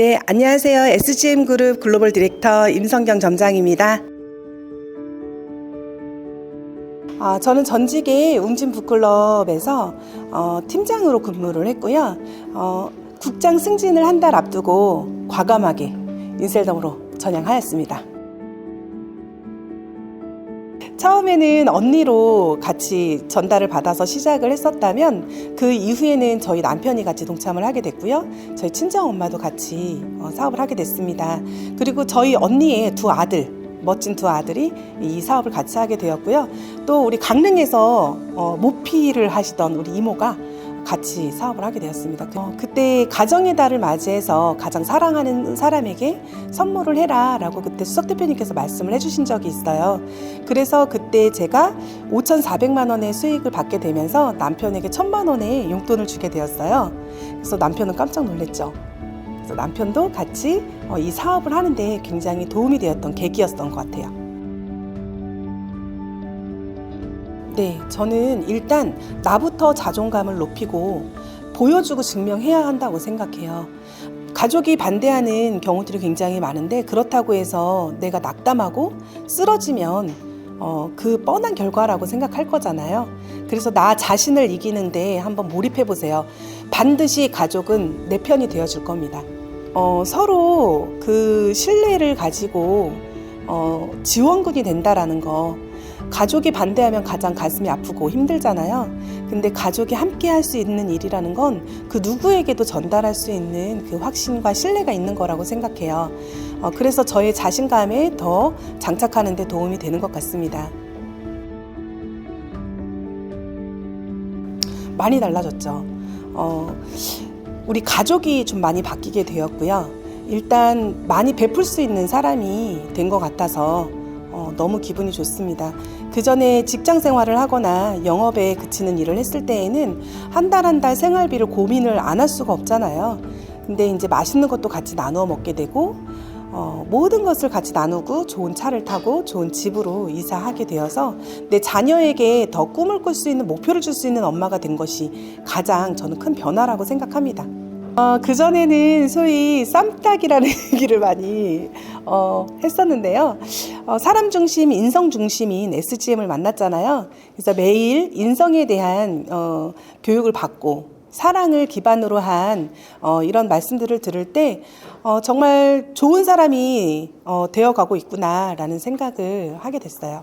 네, 안녕하세요. SGM 그룹 글로벌 디렉터 임성경 점장입니다. 아, 저는 전직의 웅진 북클럽에서 어, 팀장으로 근무를 했고요. 어, 국장 승진을 한 달 앞두고 과감하게 인셀덤으로 전향하였습니다. 처음에는 언니로 같이 전달을 받아서 시작을 했었다면 그 이후에는 저희 남편이 같이 동참을 하게 됐고요. 저희 친정 엄마도 같이 어, 사업을 하게 됐습니다. 그리고 저희 언니의 두 아들 멋진 두 아들이 이 사업을 같이 하게 되었고요. 또 우리 강릉에서 어, 모피를 하시던 우리 이모가 같이 사업을 하게 되었습니다. 어, 그때 가정의 달을 맞이해서 가장 사랑하는 사람에게 선물을 해라 라고 그때 수석 대표님께서 말씀을 해주신 적이 있어요. 그래서 그때 제가 5,400만 원의 수익을 받게 되면서 남편에게 1,000만 원의 용돈을 주게 되었어요. 그래서 남편은 깜짝 놀랐죠. 그래서 남편도 같이 어, 이 사업을 하는데 굉장히 도움이 되었던 계기였던 것 같아요. 네, 저는 일단 나부터 자존감을 높이고 보여주고 증명해야 한다고 생각해요. 가족이 반대하는 경우들이 굉장히 많은데 그렇다고 해서 내가 낙담하고 쓰러지면 어, 그 뻔한 결과라고 생각할 거잖아요. 그래서 나 자신을 이기는데 한번 몰입해 보세요. 반드시 가족은 내 편이 되어 줄 겁니다. 어, 서로 그 신뢰를 가지고 어, 지원군이 된다라는 거. 가족이 반대하면 가장 가슴이 아프고 힘들잖아요. 근데 가족이 함께 할 수 있는 일이라는 건 그 누구에게도 전달할 수 있는 그 확신과 신뢰가 있는 거라고 생각해요. 어, 그래서 저의 자신감에 더 장착하는 데 도움이 되는 것 같습니다. 많이 달라졌죠. 어, 우리 가족이 좀 많이 바뀌게 되었고요. 일단 많이 베풀 수 있는 사람이 된 것 같아서 어, 너무 기분이 좋습니다. 그 전에 직장 생활을 하거나 영업에 그치는 일을 했을 때에는 한달 한 달 생활비를 고민을 안 할 수가 없잖아요. 근데 이제 맛있는 것도 같이 나누어 먹게 되고 어, 모든 것을 같이 나누고 좋은 차를 타고 좋은 집으로 이사하게 되어서 내 자녀에게 더 꿈을 꿀 수 있는 목표를 줄 수 있는 엄마가 된 것이 가장 저는 큰 변화라고 생각합니다. 어, 그전에는 소위 쌈딱이라는 얘기를 많이 어, 했었는데요. 어, 사람 중심, 인성 중심인 SGM을 만났잖아요. 그래서 매일 인성에 대한 어, 교육을 받고 사랑을 기반으로 한 어, 이런 말씀들을 들을 때 어, 정말 좋은 사람이 어, 되어가고 있구나라는 생각을 하게 됐어요.